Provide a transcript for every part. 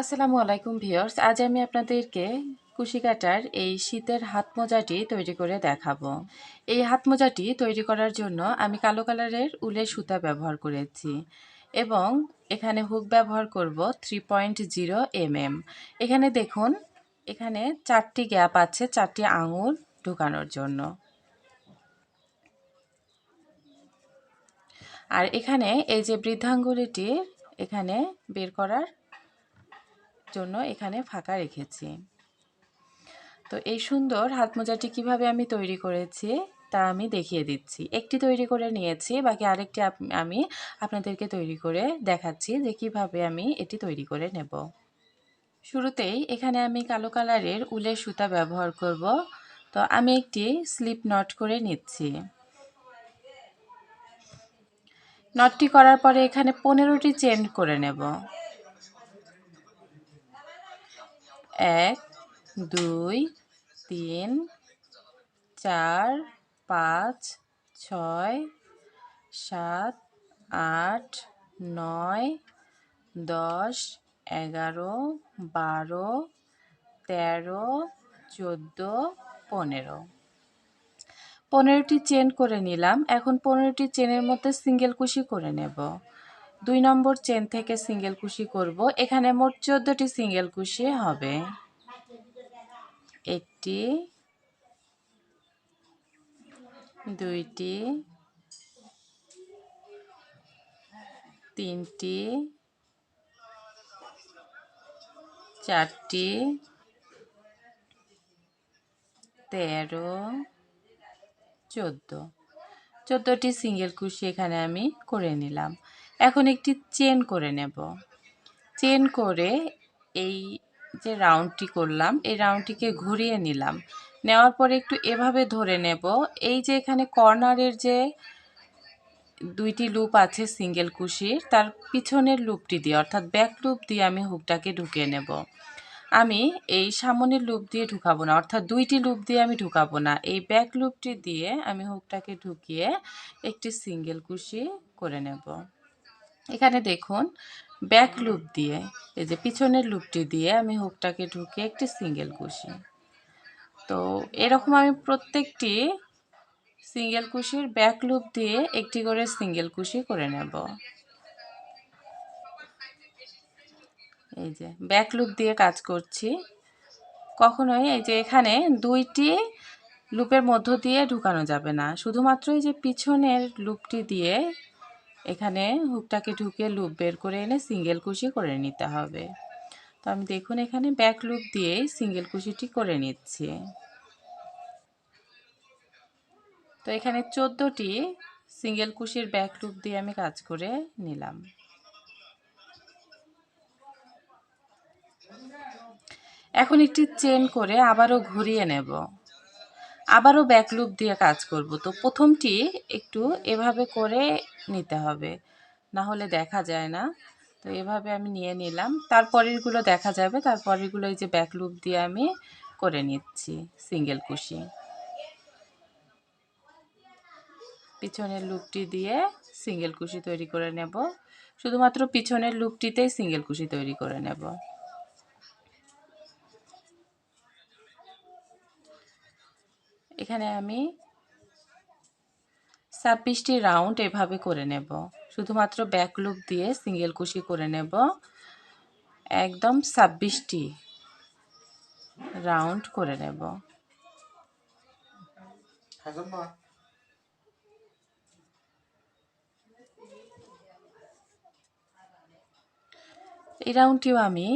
আসসালামু আলাইকুম ভিউয়ার্স, আজ আমি আপনাদেরকে কুশি কাটার এই শীতের হাত মোজাটি তৈরি করে দেখাবো। এই হাত মোজাটি তৈরি করার জন্য আমি কালো কালারের উলের সুতা ব্যবহার করেছি এবং এখানে হুক ব্যবহার করব three point zero M M এখানে দেখুন, এখানে চারটি গ্যাপ আছে, চারটি আঙুল ঢুকানোর জন্য। আর এখানে এই যে বৃদ্ধাঙ্গুলিটি, এখানে বের করার জন্য এখানে ফাঁকা রেখেছি। তো এই সুন্দর হাত মোজাটি কীভাবে আমি তৈরি করেছি তা আমি দেখিয়ে দিচ্ছি। একটি তৈরি করে নিয়েছি, বাকি আরেকটি আমি আপনাদেরকে তৈরি করে দেখাচ্ছি যে কীভাবে আমি এটি তৈরি করে নেব। শুরুতেই এখানে আমি কালো কালারের উলের সুতা ব্যবহার করব। তো আমি একটি স্লিপ নট করে নিচ্ছি। নটটি করার পরে এখানে পনেরোটি চেন করে নেব। এক, দুই, তিন, চার, পাঁচ, ছয়, সাত, আট, নয়, দশ, এগারো, বারো, তেরো, চোদ্দ, পনেরো। পনেরোটি চেন করে নিলাম। এখন পনেরোটি চেনের মধ্যে সিঙ্গেল কুশি করে নেব। দুই নম্বর চেন থেকে সিঙ্গেল কুশি করব। এখানে মোট চোদ্দোটি সিঙ্গেল কুশি হবে। একটি, দুইটি, তিনটি, চারটি, তেরো, চোদ্দ। চোদ্দোটি সিঙ্গেল কুশি এখানে আমি করে নিলাম। এখন একটি চেন করে নেব। চেন করে এই যে রাউন্ডটি করলাম, এই রাউন্ডটিকে ঘুরিয়ে নিলাম। নেওয়ার পরে একটু এভাবে ধরে নেব। এই যে এখানে কর্নারের যে দুইটি লুপ আছে সিঙ্গেল কুশির, তার পিছনের লুপটি দিয়ে, অর্থাৎ ব্যাক লুপ দিয়ে আমি হুকটাকে ঢুকিয়ে নেব। আমি এই সামনের লুপ দিয়ে ঢুকাবো না, অর্থাৎ দুইটি লুপ দিয়ে আমি ঢুকাবো না। এই ব্যাক লুপটি দিয়ে আমি হুকটাকে ঢুকিয়ে একটি সিঙ্গেল কুশি করে নেব। এখানে দেখুন ব্যাক লুপ দিয়ে, এই যে পিছনের লুপটি দিয়ে আমি হুকটাকে ঢুকে একটি সিঙ্গেল কুশি তো এরকম আমি প্রত্যেকটি সিঙ্গেল কুশির ব্যাক লুপ দিয়ে একটি করে সিঙ্গেল কুশি করে নেব। এই যে ব্যাক লুপ দিয়ে কাজ করছি। কখনোই এই যে এখানে দুইটি লুপের মধ্য দিয়ে ঢুকানো যাবে না। শুধুমাত্র এই যে পিছনের লুপটি দিয়ে এখানে হুকটাকে ঢুকে লুপ বের করে এনে সিঙ্গেল কুশি করে নিতে হবে। তো আমি দেখুন এখানে ব্যাক লুপ দিয়েই সিঙ্গেল কুশিটি করে নিচ্ছি। তো এখানে চোদ্দোটি সিঙ্গেল কুশির ব্যাক লুপ দিয়ে আমি কাজ করে নিলাম। এখন একটি চেন করে আবারও ঘুরিয়ে নেব। আবারও ব্যাকলুপ দিয়ে কাজ করব। তো প্রথমটি একটু এভাবে করে নিতে হবে, না হলে দেখা যায় না। তো এভাবে আমি নিয়ে নিলাম। তারপরেরগুলো দেখা যাবে, তারপরেরগুলো এই যে ব্যাকলুপ দিয়ে আমি করে নিচ্ছি সিঙ্গেল কুশি পিছনের লুপটি দিয়ে সিঙ্গেল কুশি তৈরি করে নেব। শুধুমাত্র পিছনের লুপটিতেই সিঙ্গেল কুশি তৈরি করে নেব। এখানে আমি ছাব্বিশটি রাউন্ড এভাবে করে নেব। শুধুমাত্র ব্যাক লুপ দিয়ে সিঙ্গেল কুশি করে নেব। একদম ছাব্বিশটি রাউন্ড করে নেব। এই রাউন্ডটিও আমি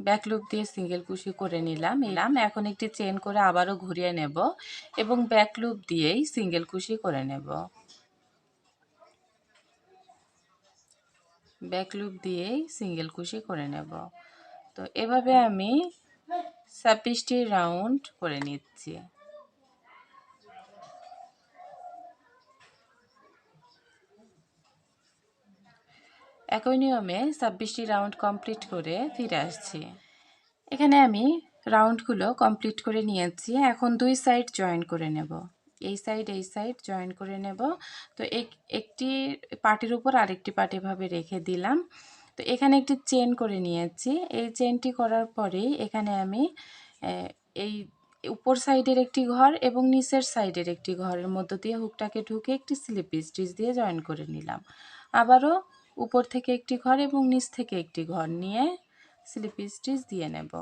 ব্যাক লুপ দিয়ে সিঙ্গেল কুশি করে নিলাম। এলাম এখন একটি চেন করে আবারও ঘুরিয়ে নেব এবং ব্যাক লুপ দিয়েই সিঙ্গেল কুশি করে নেব। ব্যাক লুপ দিয়েই সিঙ্গেল কুশি করে নেব। তো এভাবে আমি ছাব্বিশটি রাউন্ড করে নিচ্ছি। একই নিয়মে ছাব্বিশটি রাউন্ড কমপ্লিট করে ফিরে আসছি। এখানে আমি রাউন্ডগুলো কমপ্লিট করে নিয়েছি। এখন দুই সাইড জয়েন করে নেব। এই সাইড এই সাইড জয়েন করে নেব। তো একটি পার্টির উপর আরেকটি পার্ট এভাবে রেখে দিলাম। তো এখানে একটি চেন করে নিয়েছি। এই চেনটি করার পরেই এখানে আমি এই উপর সাইডের একটি ঘর এবং নিচের সাইডের একটি ঘরের মধ্য দিয়ে হুকটাকে ঢুকে একটি স্লিপ স্টিচ দিয়ে জয়েন করে নিলাম। আবারও উপর থেকে একটি ঘর এবং নিচ থেকে একটি ঘর নিয়ে স্লিপ স্টিচ দিয়ে নেব।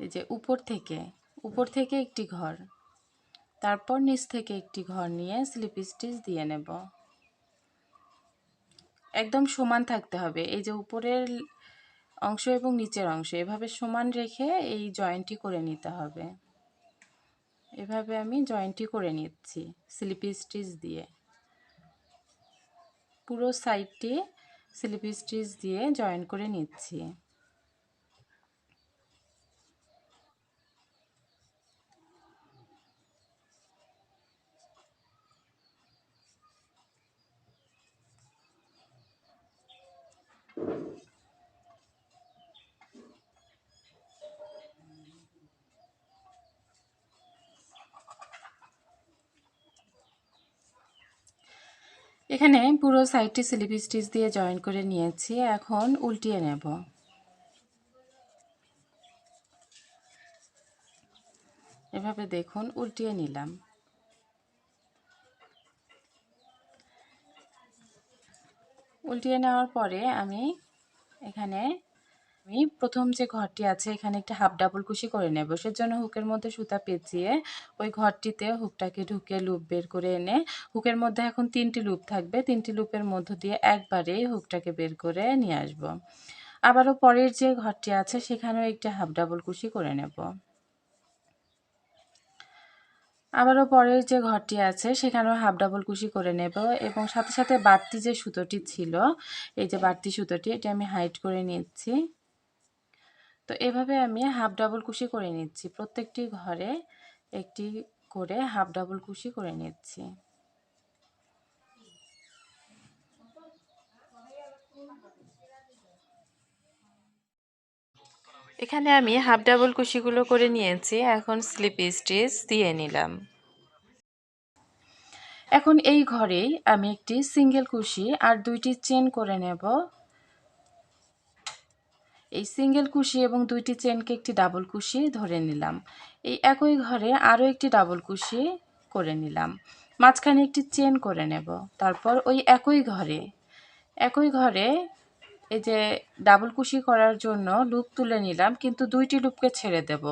এই যে উপর থেকে উপর থেকে একটি ঘর, তারপর নিচ থেকে একটি ঘর নিয়ে স্লিপ স্টিচ দিয়ে নেব। একদম সমান থাকতে হবে, এই যে উপরের অংশ এবং নিচের অংশ, এভাবে সমান রেখে এই জয়েন্টটি করে নিতে হবে। এভাবে আমি জয়েন্টটি করে নিচ্ছি, স্লিপ স্টিচ দিয়ে। পুরো সাইডটি স্লিপ স্টিচ দিয়ে জয়েন করে নিচ্ছি। এখানে পুরো সাইডটি স্লিপ স্টিচ দিয়ে জয়েন করে নিয়েছি, এখন উল্টিয়ে নেব। এভাবে দেখুন, উল্টিয়ে নিলাম। উল্টিয়ে নেওয়ার পরে আমি এখানে আমি প্রথম যে ঘরটি আছে, এখানে একটা হাফ ডাবল কুশি করে নেব। সেজন্য হুকের মধ্যে সুতা পেঁচিয়ে ওই ঘরটিতে হুকটাকে ঢুকে লুপ বের করে এনে, হুকের মধ্যে এখন তিনটি লুপ থাকবে। তিনটি লুপের মধ্য দিয়ে একবারেই হুকটাকে বের করে নিয়ে আসব। আবারও পরের যে ঘরটি আছে, সেখানেও একটা হাফ ডাবল কুশি করে নেব। আবারও পরের যে ঘরটি আছে, সেখানেও হাফ ডাবল কুশি করে নেব এবং সাথে সাথে বাড়তি যে সুতোটি ছিল, এই যে বাড়তি সুতোটি, এটি আমি হাইট করে নিচ্ছি। তো এভাবে আমি হাফ ডাবল কুশি করে নিচ্ছি। প্রত্যেকটি ঘরে একটি করে হাফ ডাবল কুশি করে নিচ্ছি। এখানে আমি হাফ ডাবল কুশিগুলো করে নিয়েছি। এখন স্লিপ স্টিচ দিয়ে নিলাম। এখন এই ঘরেই আমি একটি সিঙ্গেল কুশি আর দুইটি চেন করে নেব। এই সিঙ্গেল কুশি এবং দুইটি চেনকে একটি ডাবল কুশি ধরে নিলাম। এই একই ঘরে আরও একটি ডাবল কুশি করে নিলাম। মাঝখানে একটি চেন করে নেব। তারপর ওই একই ঘরে একই ঘরে এই যে ডাবল কুশি করার জন্য লুপ তুলে নিলাম, কিন্তু দুইটি লুপকে ছেড়ে দেব।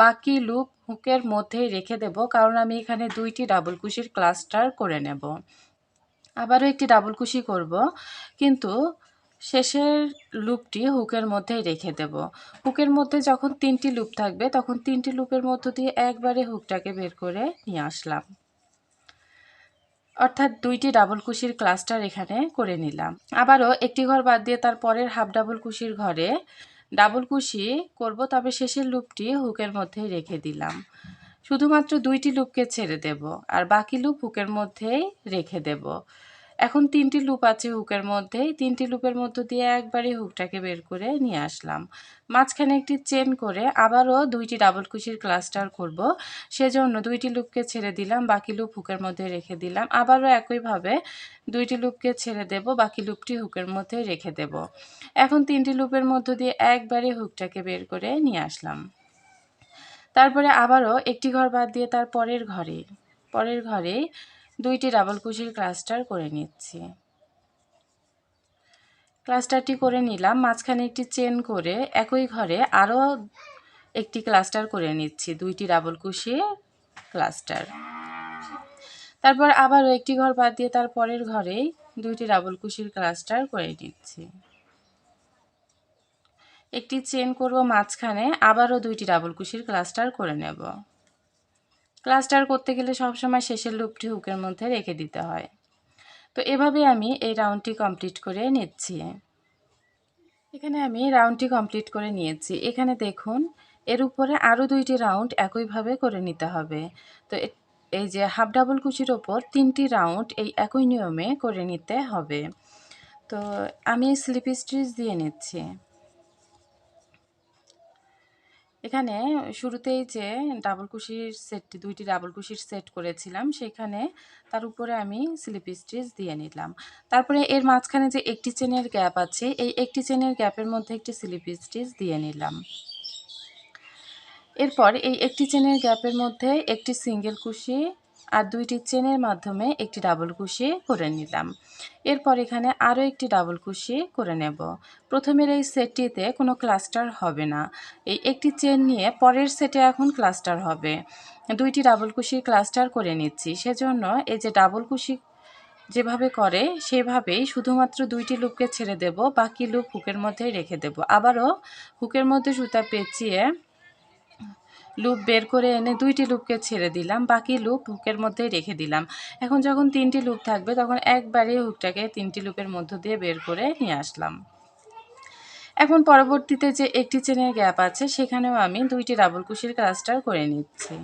বাকি লুপ হুকের মধ্যেই রেখে দেব, কারণ আমি এখানে দুইটি ডাবল কুশির ক্লাস্টার করে নেব। আবারও একটি ডাবল কুশি করব, কিন্তু শেষের লুপটি হুকের মধ্যেই রেখে দেব। হুকের মধ্যে যখন তিনটি লুপ থাকবে, তখন তিনটি লুপের মধ্য দিয়ে একবারে হুকটাকে বের করে নিয়ে আসলাম। অর্থাৎ দুইটি ডাবল কুশির ক্লাস্টার এখানে করে নিলাম। আবারও একটি ঘর বাদ দিয়ে তার পরের হাফ ডাবল কুশির ঘরে ডাবল কুশি করব, তবে শেষের লুপটি হুকের মধ্যেই রেখে দিলাম। শুধুমাত্র দুইটি লুপকে ছেড়ে দেব, আর বাকি লুপ হুকের মধ্যেই রেখে দেব। এখন তিনটি লুপ আছে হুকের মধ্যে। তিনটি লুপের মধ্য দিয়ে একবারই হুকটাকে বের করে নিয়ে আসলাম। মাঝখানে একটি চেন করে আবারও দুইটি ডাবল কুশির ক্লাস্টার করব। সেজন্য দুইটি লুপকে ছেড়ে দিলাম, বাকি লুপ হুকের মধ্যে রেখে দিলাম। আবারও একইভাবে দুইটি লুপকে ছেড়ে দেব, বাকি লুপটি হুকের মধ্যে রেখে দেব। এখন তিনটি লুপের মধ্য দিয়ে একবারে হুকটাকে বের করে নিয়ে আসলাম। তারপরে আবারও একটি ঘর বাদ দিয়ে তার পরের ঘরে পরের ঘরে দুইটি ডাবল কুশির ক্লাস্টার করে নিচ্ছি। ক্লাস্টারটি করে নিলাম, মাঝখানে একটি চেন করে একই ঘরে আরও একটি ক্লাস্টার করে নিচ্ছি, দুইটি ডাবল কুশি ক্লাস্টার তারপর আবারও একটি ঘর বাদ দিয়ে তার পরের ঘরেই দুইটি ডাবল কুশির ক্লাস্টার করে নিচ্ছি। একটি চেন করব মাঝখানে, আবারও দুইটি ডাবল কুশির ক্লাস্টার করে নেব। ক্লাস্টার করতে গেলে সবসময় শেষের লুপটি হুকের মধ্যে রেখে দিতে হয়। তো এভাবে আমি এই রাউন্ডটি কমপ্লিট করে নিচ্ছি। এখানে আমি রাউন্ডটি কমপ্লিট করে নিয়েছি। এখানে দেখুন, এর উপরে আরও দুইটি রাউন্ড একইভাবে করে নিতে হবে। তো এই যে হাফ ডাবল কুচির ওপর তিনটি রাউন্ড এই একই নিয়মে করে নিতে হবে। তো আমি স্লিপ স্টিচ দিয়ে নিচ্ছি। এখানে শুরুতেই যে ডাবল কুশির সেটটি দুইটি ডাবল কুশির সেট করেছিলাম, সেখানে তার উপরে আমি স্লিপ স্টিচ দিয়ে নিলাম। তারপরে এর মাঝখানে যে একটি চেনের গ্যাপ আছে, এই একটি চেনের গ্যাপের মধ্যে একটি স্লিপ স্টিচ দিয়ে নিলাম। এরপর এই একটি চেনের গ্যাপের মধ্যে একটি সিঙ্গেল কুশি আর দুইটি চেনের মাধ্যমে একটি ডাবল কুশি করে নিলাম। এরপর এখানে আরও একটি ডাবল কুশি করে নেব। প্রথমের এই সেটটিতে কোনো ক্লাস্টার হবে না। এই একটি চেন নিয়ে পরের সেটে এখন ক্লাস্টার হবে। দুইটি ডাবল কুশি ক্লাস্টার করে নিচ্ছি। সেজন্য এই যে ডাবল কুশি যেভাবে করে, সেভাবেই শুধুমাত্র দুইটি লুপকে ছেড়ে দেব, বাকি লুপ হুকের মধ্যেই রেখে দেব। আবারও হুকের মধ্যে সুতা পেঁচিয়ে লুপ বের করে এনে দুইটি লুপকে ছেড়ে দিলাম, বাকি লুপ হুকের মধ্যেই রেখে দিলাম। এখন যখন তিনটি লুপ থাকবে, তখন একবারে হুকটাকে তিনটি লুপের মধ্য দিয়ে বের করে নিয়ে আসলাম। এখন পরবর্তীতে যে একটি চেনের গ্যাপ আছে, সেখানেও আমি দুইটি ডাবল কুশির ক্লাস্টার করে নিচ্ছি।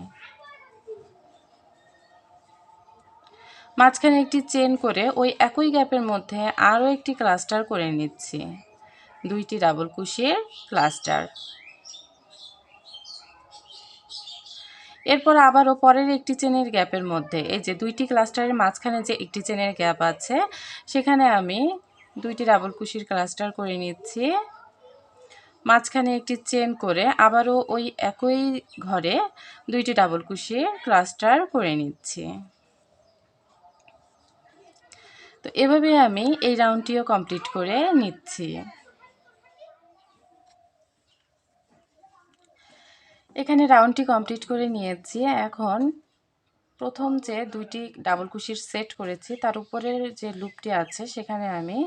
মাঝখানে একটি চেন করে ওই একই গ্যাপের মধ্যে আরও একটি ক্লাস্টার করে নিচ্ছি। দুইটি ডাবল কুশির ক্লাস্টার। এরপর আবারও পরের একটি চেনের গ্যাপের মধ্যে, এই যে দুইটি ক্লাস্টারের মাঝখানে যে একটি চেনের গ্যাপ আছে, সেখানে আমি দুইটি ডাবল কুশির ক্লাস্টার করে নিচ্ছি। মাঝখানে একটি চেন করে আবারও ওই একই ঘরে দুইটি ডাবল কুশির ক্লাস্টার করে নিচ্ছি। তো এভাবে আমি এই রাউন্ডটিও কমপ্লিট করে নিচ্ছি। এখানে রাউন্ডটি কমপ্লিট করে নিয়েছি। এখন প্রথম যে দুইটি ডাবল কুশির সেট করেছি, তার উপরের যে লুপটি আছে, সেখানে আমি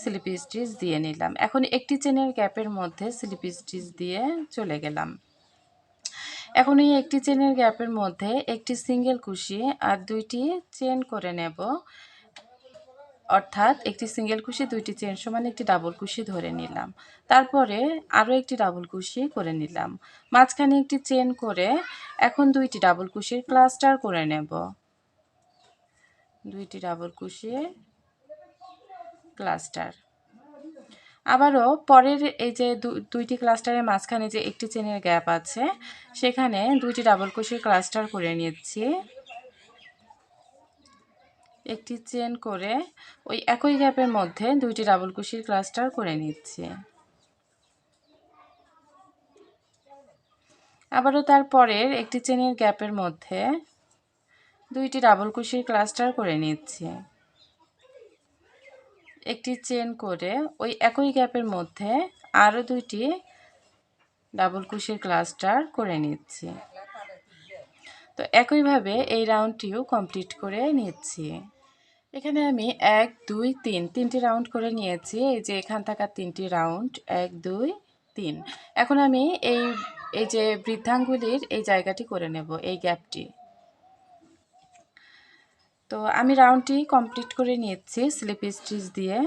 স্লিপ স্টিচ দিয়ে নিলাম। এখন একটি চেনের গ্যাপের মধ্যে স্লিপ স্টিচ দিয়ে চলে গেলাম। এখন এই একটি চেনের গ্যাপের মধ্যে একটি সিঙ্গেল কুশি আর দুইটি চেন করে নেব। অর্থাৎ একটি সিঙ্গেল কুশি, দুইটি চেন সমান একটি ডাবল কুশি ধরে নিলাম। তারপরে আরও একটি ডাবল কুশি করে নিলাম। মাঝখানে একটি চেন করে এখন দুইটি ডাবল কুশির ক্লাস্টার করে নেব। দুইটি ডাবল কুশি ক্লাস্টার। আবারও পরের এই যে দুইটি ক্লাস্টারের মাঝখানে যে একটি চেনের গ্যাপ আছে, সেখানে দুইটি ডাবল কুশির ক্লাস্টার করে নিচ্ছি। একটি চেন করে ওই একই গ্যাপের মধ্যে দুইটি ডাবল কুশির ক্লাস্টার করে নিচ্ছি। আবারও তারপরের একটি চেনের গ্যাপের মধ্যে দুইটি ডাবল কুশির ক্লাস্টার করে নিচ্ছি। একটি চেন করে ওই একই গ্যাপের মধ্যে আরও দুইটি ডাবল কুশির ক্লাস্টার করে নিচ্ছি। তো একইভাবে এই রাউন্ডটিও কমপ্লিট করে নিচ্ছি। এখানে আমি এক, দুই, তিন তিনটি রাউন্ড করে নিয়েছি। এই যে এখান থাকা তিনটি রাউন্ড এক, দুই, তিন। এখন আমি এই এই যে বৃদ্ধাঙ্গুলির এই জায়গাটি করে নেব, এই গ্যাপটি তো আমি রাউন্ডটি কমপ্লিট করে নিয়েছি স্লিপ স্টিচ দিয়ে।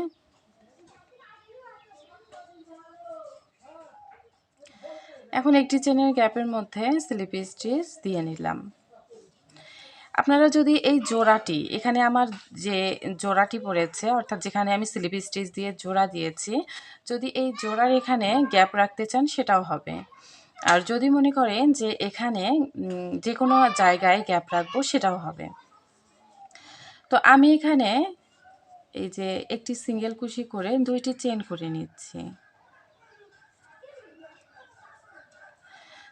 এখন একটি চেনের গ্যাপের মধ্যে স্লিপ স্টিচ দিয়ে নিলাম। আপনারা যদি এই জোড়াটি, এখানে আমার যে জোড়াটি পড়েছে, অর্থাৎ যেখানে আমি স্লিপ স্টিচ দিয়ে জোড়া দিয়েছি, যদি এই জোড়ার এখানে গ্যাপ রাখতে চান, সেটাও হবে। আর যদি মনে করেন যে এখানে যে কোনো জায়গায় গ্যাপ রাখব, সেটাও হবে। তো আমি এখানে এই যে একটি সিঙ্গেল কুশি করে দুইটি চেন করে নিচ্ছি।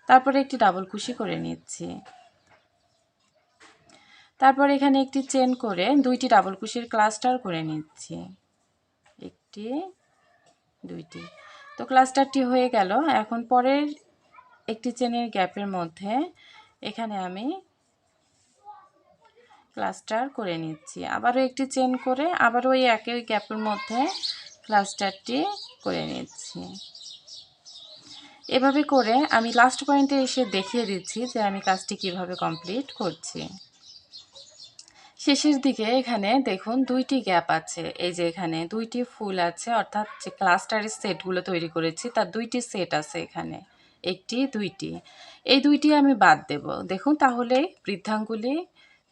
তারপরে একটি ডাবল কুশি করে নিচ্ছি। তারপর এখানে একটি চেন করে দুইটি ডাবল কুশির ক্লাস্টার করে নিচ্ছি। একটি, দুইটি। তো ক্লাস্টারটি হয়ে গেল। এখন পরের একটি চেনের গ্যাপের মধ্যে এখানে আমি ক্লাস্টার করে নিচ্ছি। আবারও একটি চেন করে আবারও ওই একই গ্যাপের মধ্যে ক্লাস্টারটি করে নিচ্ছি। এভাবে করে আমি লাস্ট পয়েন্টে এসে দেখিয়ে দিচ্ছি যে আমি কাজটি কীভাবে কমপ্লিট করছি। শেষের দিকে এখানে দেখুন দুইটি গ্যাপ আছে। এই যে এখানে দুইটি ফুল আছে, অর্থাৎ যে ক্লাস্টারের সেটগুলো তৈরি করেছি, তার দুইটি সেট আছে এখানে। একটি, দুইটি। এই দুইটি আমি বাদ দেব। দেখুন তাহলে বৃদ্ধাঙ্গুলি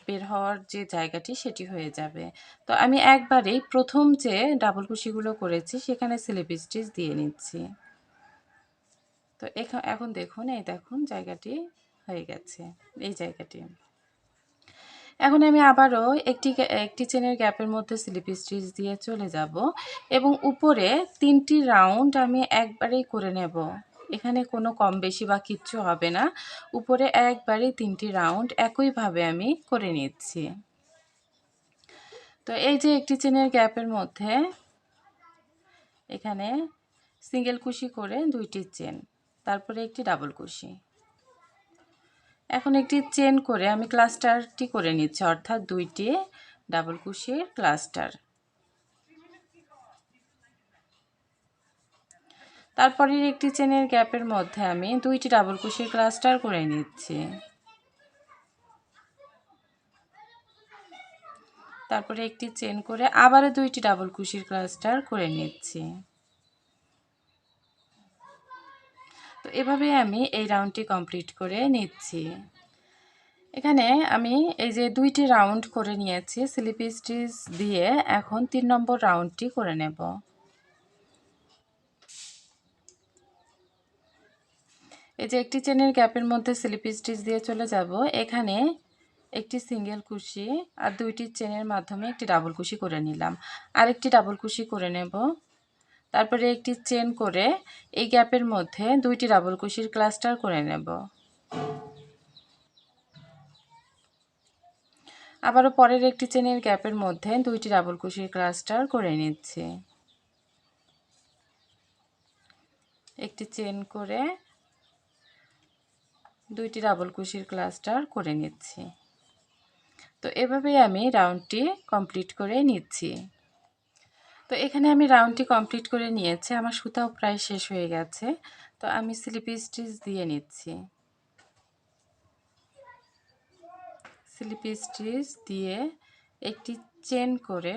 বের হওয়ার যে জায়গাটি, সেটি হয়ে যাবে। তো আমি একবারেই প্রথম যে ডাবল কুশিগুলো করেছি, সেখানে স্লিপ স্টিচ দিয়ে নিচ্ছি। তো তো এখা- এখন দেখুন, এই দেখুন জায়গাটি হয়ে গেছে। এই জায়গাটি। এখন আমি আবারও একটি একটি চেনের গ্যাপের মধ্যে স্লিপ স্টিচ দিয়ে চলে যাব এবং উপরে তিনটি রাউন্ড আমি একবারেই করে নেব। এখানে কোনো কম বেশি বা কিচ্ছু হবে না। উপরে একবারেই তিনটি রাউন্ড একইভাবে আমি করে নিচ্ছি। তো এই যে একটি চেনের গ্যাপের মধ্যে এখানে সিঙ্গেল কুশি করে দুইটি চেন, তারপরে একটি ডাবল কুশি। এখন একটি চেন করে আমি ক্লাস্টারটি করে নিচ্ছি, অর্থাৎ দুইটি ডাবল কুশির ক্লাস্টার তারপরে একটি চেনের গ্যাপের মধ্যে আমি দুইটি ডাবল কুশির ক্লাস্টার করে নিচ্ছি। তারপরে একটি চেন করে আবারও দুইটি ডাবল কুশির ক্লাস্টার করে নিচ্ছি। তো এভাবে আমি এই রাউন্ডটি কমপ্লিট করে নিচ্ছি। এখানে আমি এই যে দুইটি রাউন্ড করে নিয়েছি স্লিপ স্টিচ দিয়ে এখন তিন নম্বর রাউন্ডটি করে নেব। এই যে একটি চেনের গ্যাপের মধ্যে স্লিপ স্টিচ দিয়ে চলে যাব। এখানে একটি সিঙ্গেল কুশি আর দুইটি চেনের মাধ্যমে একটি ডাবল কুশি করে নিলাম। আরেকটি ডাবল কুশি করে নেব। তারপরে একটি চেন করে এই গ্যাপের মধ্যে দুইটি ডাবল কুশির ক্লাস্টার করে নেব। আবারও পরের একটি চেনের গ্যাপের মধ্যে দুইটি ডাবল কুশির ক্লাস্টার করে নিচ্ছি। একটি চেন করে দুইটি ডাবল কুশির ক্লাস্টার করে নিচ্ছি। তো এভাবেই আমি রাউন্ডটি কমপ্লিট করে নিচ্ছি। তো এখানে আমি রাউন্ডটি কমপ্লিট করে নিয়েছি। আমার সুতাও প্রায় শেষ হয়ে গেছে। তো আমি স্লিপ স্টিচ দিয়ে নিচ্ছি। স্লিপ স্টিচ দিয়ে একটি চেন করে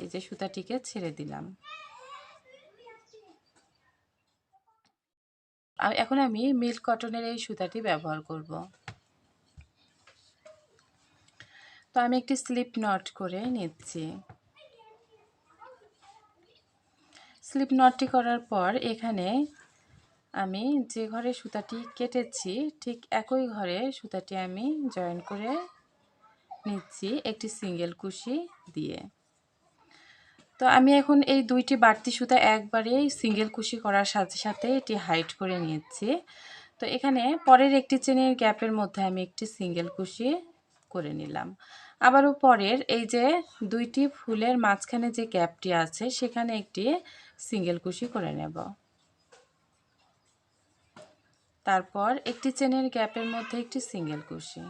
এই যে সুতাটিকে ছেড়ে দিলাম। এখন আমি মিল্ক কটনের এই সুতাটি ব্যবহার করব। তো আমি একটি স্লিপ নট করে নিচ্ছি। স্লিপ নটটি করার পর এখানে আমি যে ঘরে সুতাটি কেটেছি, ঠিক একই ঘরে সুতাটি আমি জয়েন করে নিচ্ছি একটি সিঙ্গেল কুশি দিয়ে। তো আমি এখন এই দুইটি বাড়তি সুতা একবারেই সিঙ্গেল কুশি করার সাথে সাথে এটি হাইট করে নিচ্ছি তো এখানে পরের একটি চেনের গ্যাপের মধ্যে আমি একটি সিঙ্গেল কুশি করে নিলাম। আবারও পরের এই যে দুইটি ফুলের মাঝখানে যে গ্যাপটি আছে, সেখানে একটি সিঙ্গেল কুশি করে নেব। তারপর একটি চেনের গ্যাপের মধ্যে একটি সিঙ্গেল কুশি।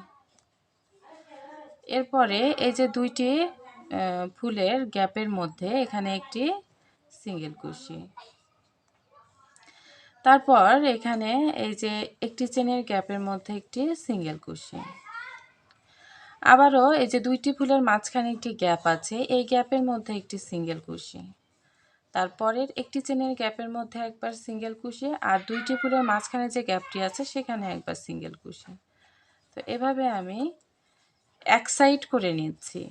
এরপরে এই যে দুইটি ফুলের গ্যাপের মধ্যে এখানে একটি সিঙ্গেল কুশি। তারপর এখানে এই যে একটি চেনের গ্যাপের মধ্যে একটি সিঙ্গেল কুশি। আবারও এই যে দুইটি ফুলের মাঝখানে একটি গ্যাপ আছে, এই গ্যাপের মধ্যে একটি সিঙ্গেল কুশি। তারপরের একটি চেনের গ্যাপের মধ্যে একবার সিঙ্গেল কুশি আর দুইটি ফুলের মাঝখানে যে গ্যাপটি আছে সেখানে একবার সিঙ্গেল কুশি। তো এভাবে আমি এক সাইড করে নিচ্ছি।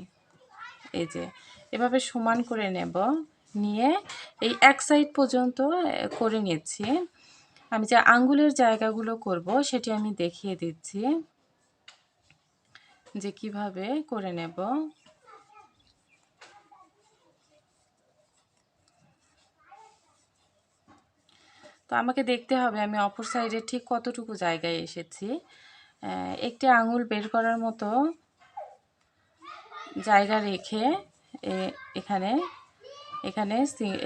এই যে, এভাবে সমান করে নেব। নিয়ে এই এক সাইড পর্যন্ত করে নিচ্ছি। আমি যে আঙ্গুলের জায়গাগুলো করব সেটি আমি দেখিয়ে দিচ্ছি যে কীভাবে করে নেব। তো আমাকে দেখতে হবে আমি অপর সাইডে ঠিক কতটুকু জায়গায় এসেছি। একটি আঙুল বের করার মতো জায়গা রেখে এখানে এখানে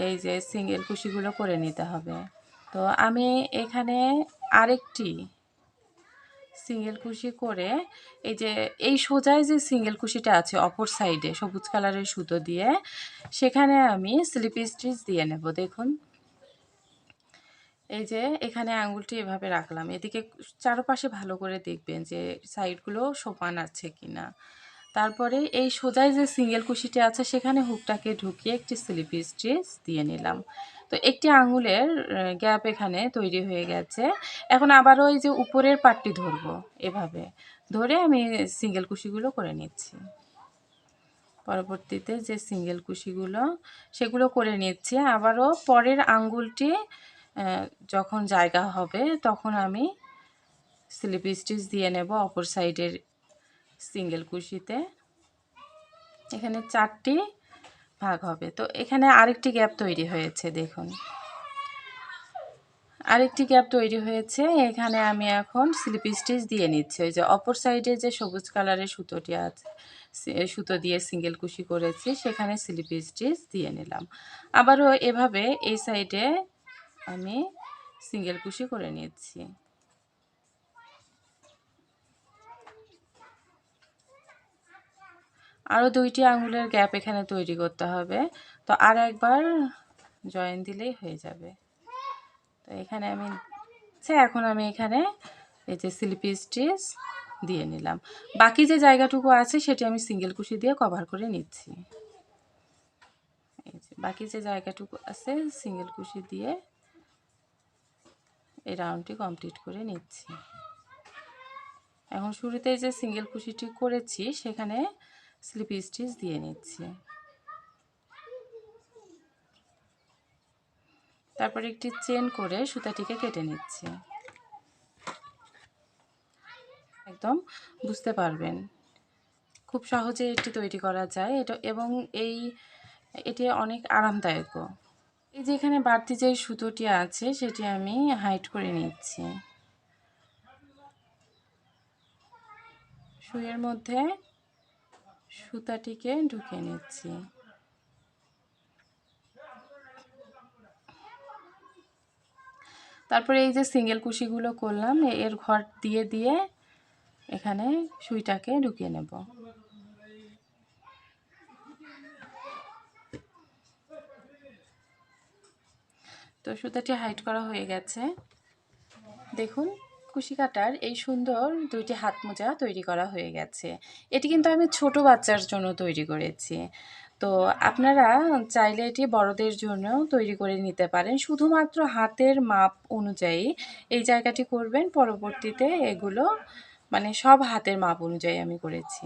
এই যে সিঙ্গেল কুশিগুলো করে নিতে হবে। তো আমি এখানে আরেকটি সিঙ্গেল কুশি করে, এই যে, এই সোজায় যে সিঙ্গেল কুশিটা আছে অপর সাইডে সবুজ কালারের সুতো দিয়ে, সেখানে আমি স্লিপ স্টিচ দিয়ে নেব, দেখুন। এই যে এখানে আঙুলটি এভাবে রাখলাম। এদিকে চারপাশে ভালো করে দেখবেন যে সাইডগুলো সমান আছে কি না তারপরে এই সোজায় যে সিঙ্গেল কুশিটি আছে সেখানে হুকটাকে ঢুকিয়ে একটি স্লিপ স্টিচ দিয়ে নিলাম। তো একটি আঙুলের গ্যাপ এখানে তৈরি হয়ে গেছে। এখন আবারও ওই যে উপরের পাটটি ধরবো এভাবে। ধরে আমি সিঙ্গেল কুশিগুলো করে নিচ্ছি। পরবর্তীতে যে সিঙ্গেল কুশিগুলো সেগুলো করে নিচ্ছি। আবারও পরের আঙ্গুলটি আহ, যখন জায়গা হবে, তখন আমি স্লিপ স্টিচ দিয়ে নেব অপর সাইডের সিঙ্গেল কুশিতে। এখানে চারটি ভাগ হবে। তো এখানে আরেকটি গ্যাপ তৈরি হয়েছে, দেখুন। আরেকটি গ্যাপ তৈরি হয়েছে। এখানে আমি এখন স্লিপ স্টিচ দিয়ে নিচ্ছি। ওই যে অপর সাইডে যে সবুজ কালারের সুতোটি আছে সুতো দিয়ে সিঙ্গেল কুশি করেছি, সেখানে স্লিপ স্টিচ দিয়ে নিলাম। আবারও এভাবে এই সাইডে আমি সিঙ্গেল কুশি করে নিচ্ছি আরও দুইটি আঙুলের গ্যাপ এখানে তৈরি করতে হবে। তো আর একবার জয়েন দিলেই হয়ে যাবে। তো এখানে আমি আচ্ছা এখন আমি এখানে এই যে স্লিপি স্টিচ দিয়ে নিলাম। বাকি যে জায়গাটুকু আছে সেটি আমি সিঙ্গেল কুশি দিয়ে কভার করে নিচ্ছি। বাকি যে জায়গাটুকু আছে সিঙ্গেল কুশি দিয়ে এই রাউন্ডটি কমপ্লিট করে নিচ্ছি। এখন শুরুতে যে সিঙ্গেল কুশিটি করেছি, সেখানে স্লিপি স্টিচ দিয়ে নিচ্ছি। তারপর একটি চেন করে সুতাটিকে কেটে নিচ্ছি। একদম বুঝতে পারবেন খুব সহজে এটি তৈরি করা যায়। এটা এবং এই, এটি অনেক আরামদায়কও। এই যে এখানে বাড়তি যে সুতোটি আছে, সেটি আমি হাইট করে নিচ্ছি। সুইয়ের মধ্যে সুতাটিকে ঢুকিয়ে নিচ্ছি। তারপরে এই যে সিঙ্গেল কুশিগুলো করলাম এর ঘর দিয়ে দিয়ে এখানে সুইটাকে ঢুকিয়ে নেব। তো সুতাটি হাইট করা হয়ে গেছে। দেখুন কুশি কাটার এই সুন্দর দুইটি হাত মোজা তৈরি করা হয়ে গেছে। এটি কিন্তু আমি ছোট বাচ্চার জন্য তৈরি করেছি। তো আপনারা চাইলে এটি বড়দের জন্য তৈরি করে নিতে পারেন। শুধুমাত্র হাতের মাপ অনুযায়ী এই জায়গাটি করবেন। পরবর্তীতে এগুলো মানে সব হাতের মাপ অনুযায়ী আমি করেছি।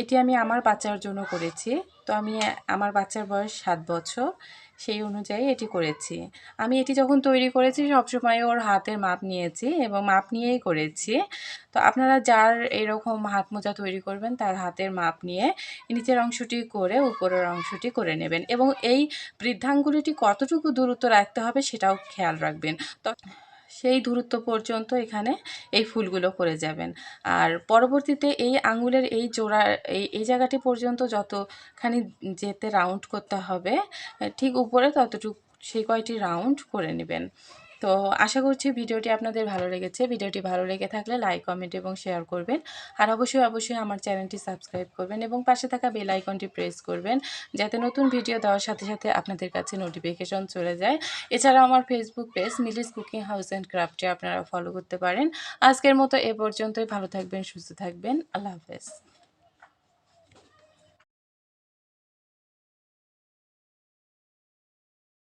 এটি আমি আমার বাচ্চার জন্য করেছি। তো আমি আমার বাচ্চার বয়স সাত বছর। সেই অনুযায়ী এটি করেছি। আমি এটি যখন তৈরি করেছি, সবসময় ওর হাতের মাপ নিয়েছি এবং মাপ নিয়েই করেছি। তো আপনারা যার এরকম হাত মোজা তৈরি করবেন, তার হাতের মাপ নিয়ে নিচের অংশটি করে, উপরের অংশটি করে নেবেন এবং এই বৃদ্ধাঙ্গুলিটি কতটুকু দূরত্ব রাখতে হবে সেটাও খেয়াল রাখবেন। তো সেই দূরত্ব পর্যন্ত এখানে এই ফুলগুলো করে যাবেন। আর পরবর্তীতে এই আঙুলের এই জোড়া, এই এই জায়গাটি পর্যন্ত যতখানি যেতে রাউন্ড করতে হবে, ঠিক উপরে ততটুকু সেই কয়টি রাউন্ড করে নেবেন। তো আশা করছি ভিডিওটি আপনাদের ভালো লেগেছে। ভিডিওটি ভালো লেগে থাকলে লাইক, কমেন্ট এবং শেয়ার করবেন। আর অবশ্যই অবশ্যই আমার চ্যানেলটি সাবস্ক্রাইব করবেন এবং পাশে থাকা বেল আইকনটি প্রেস করবেন যাতে নতুন ভিডিও দেওয়ার সাথে সাথে আপনাদের কাছে নোটিফিকেশন চলে যায়। এছাড়া আমার ফেসবুক পেজ মিলিস কুকিং হাউস অ্যান্ড ক্রাফটে আপনারা ফলো করতে পারেন। আজকের মতো এ পর্যন্তই। ভালো থাকবেন, সুস্থ থাকবেন। আল্লাহ হাফেজ।